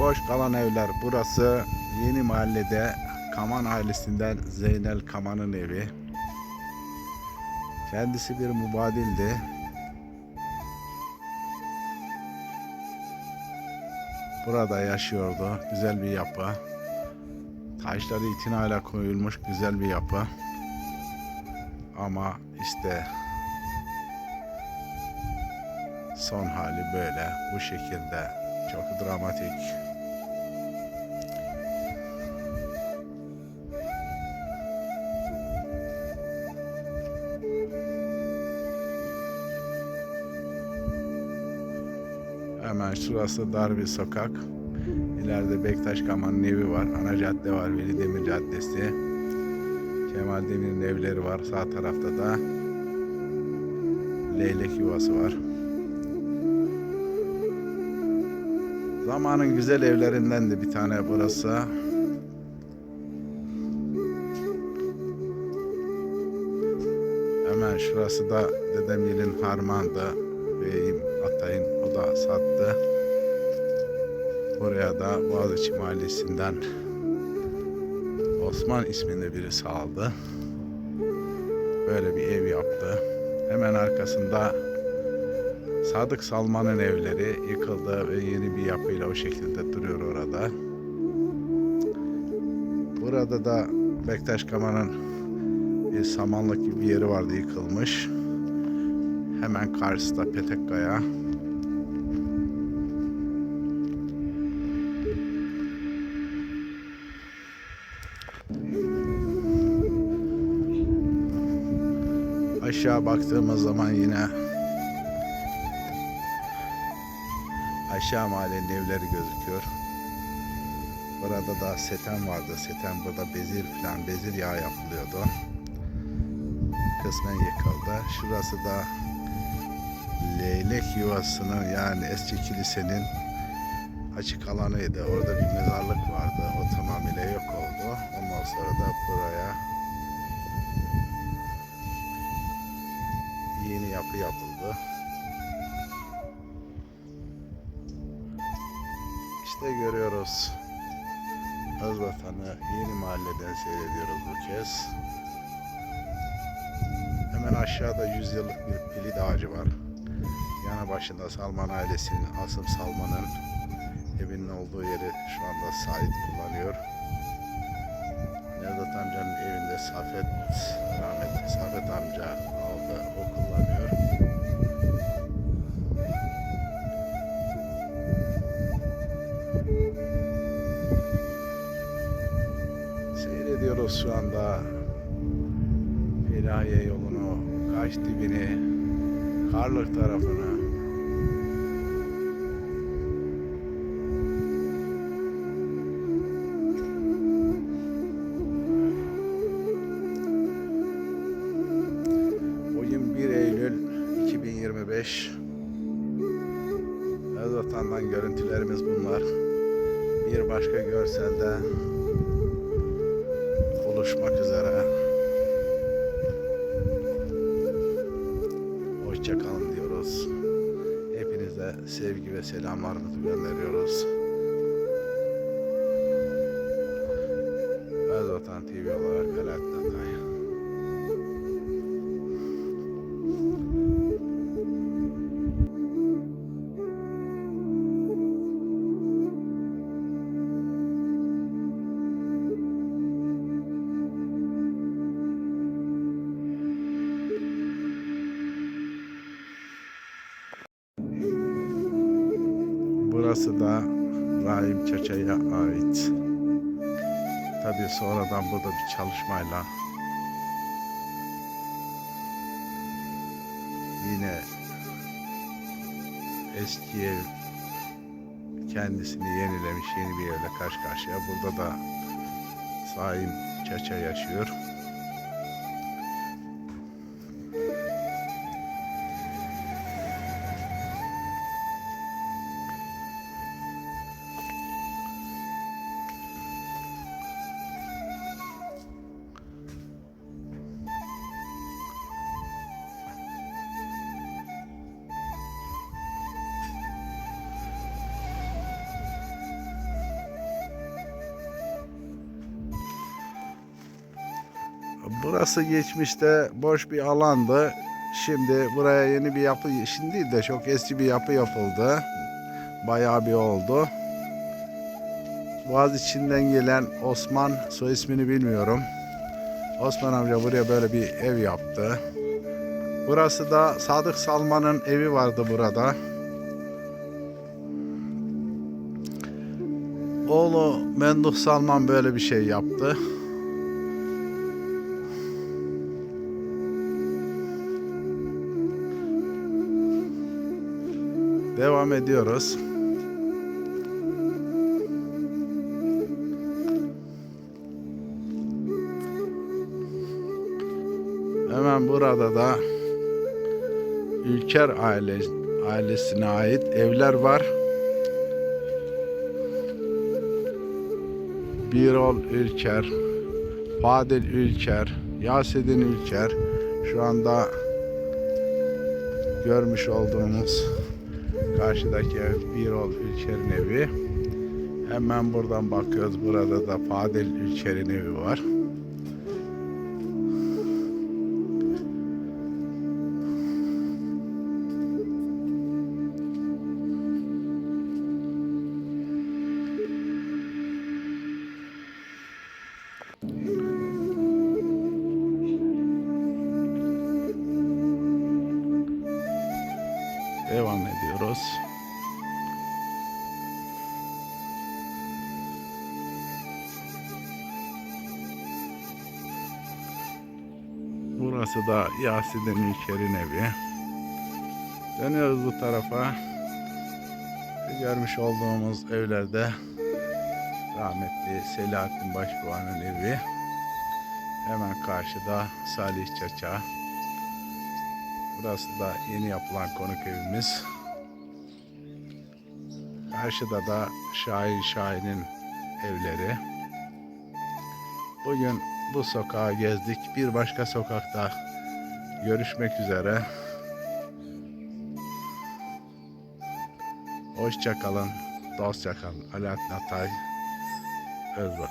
boş kalan evler. Burası Yeni Mahallede Kaman ailesinden Zeynel Kaman'ın evi. Kendisi bir mubadildi. Burada yaşıyordu. Güzel bir yapı. Taşları itinayla koyulmuş güzel bir yapı. Ama işte son hali böyle bu şekilde çok dramatik. Hemen şurası dar bir sokak. İleride Bektaş Kaman'ın evi var. Ana cadde var. Veli Demir Caddesi. Kemal Demir'in evleri var. Sağ tarafta da leylek yuvası var. Zamanın güzel evlerinden de bir tane burası. Hemen şurası da Dedemgil'in harmandı. Beyim Atay'ın da sattı. Buraya da Boğaziçi Mahallesi'nden Osman isminde birisi aldı. Böyle bir ev yaptı. Hemen arkasında Sadık Salman'ın evleri yıkıldı ve yeni bir yapıyla o şekilde duruyor orada. Burada da Bektaş Kaman'ın bir samanlık gibi bir yeri vardı yıkılmış. Hemen karşısında Petekkaya. Aşağı baktığımız zaman yine aşağı mahallenin evleri gözüküyor. Burada da seten vardı. Seten burada bezir falan bezir yağ yapılıyordu. Kısmen yıkıldı. Şurası da leylek yuvasının yani eski kilisenin açık alanıydı. Orada bir mezarlık vardı. O tamamıyla yok oldu. Ondan sonra da buraya yeni yapı yapıldı. İşte görüyoruz. Özvatan'ı yeni mahalleden seyrediyoruz bu kez. Hemen aşağıda 100 yıllık bir pilit ağacı var. Yanı başında Salman ailesinin, Asım Salman'ın evinin olduğu yeri şu anda Sait kullanıyor. Nevzat amcanın evinde Safet, rahmetli Safet amca aldı, o kullanıyor. Seyrediyoruz şu anda Felahiye yolunu, Kaş dibini, Karlık tarafını. Bir başka görselde buluşmak üzere. Hoşça kalın diyoruz. Hepinize sevgi ve selamlarımızı gönderiyoruz. Özvatan TV olarak Atay. Burası da Rahim Çeçe'ye ait. Tabii sonradan burada bir çalışmayla yine eski ev kendisini yenilemiş yeni bir evle karşı karşıya. Burada da Saim Çeçe yaşıyor. Burası geçmişte boş bir alandı. Şimdi buraya yeni bir yapı, şimdi değil de çok eski bir yapı yapıldı. Bayağı bir oldu. Boğaz içinden gelen Osman, soy ismini bilmiyorum. Osman amca buraya böyle bir ev yaptı. Burası da Sadık Salman'ın evi vardı burada. Oğlu Menduh Salman böyle bir şey yaptı. Devam ediyoruz. Hemen burada da Ülker aile, ailesine ait evler var. Birol Ülker, Fadil Ülker, Yasedin Ülker. Şu anda görmüş olduğumuz karşıdaki ev Birol Ülker'in evi. Hemen buradan bakıyoruz. Burada da Fadil Ülker'in evi var. Devam ediyoruz. Burası da Yasin'in Ülker'in evi. Dönüyoruz bu tarafa. Görmüş olduğumuz evlerde rahmetli Selahattin Başbuğa'nın evi. Hemen karşıda Salih Çaça. Burası da yeni yapılan konuk evimiz. Karşıda da Şahin Şahin'in evleri. Bugün bu sokağı gezdik. Bir başka sokakta görüşmek üzere. Hoşça kalın, dostça kalın. Alaaddin Atay, Özvatan.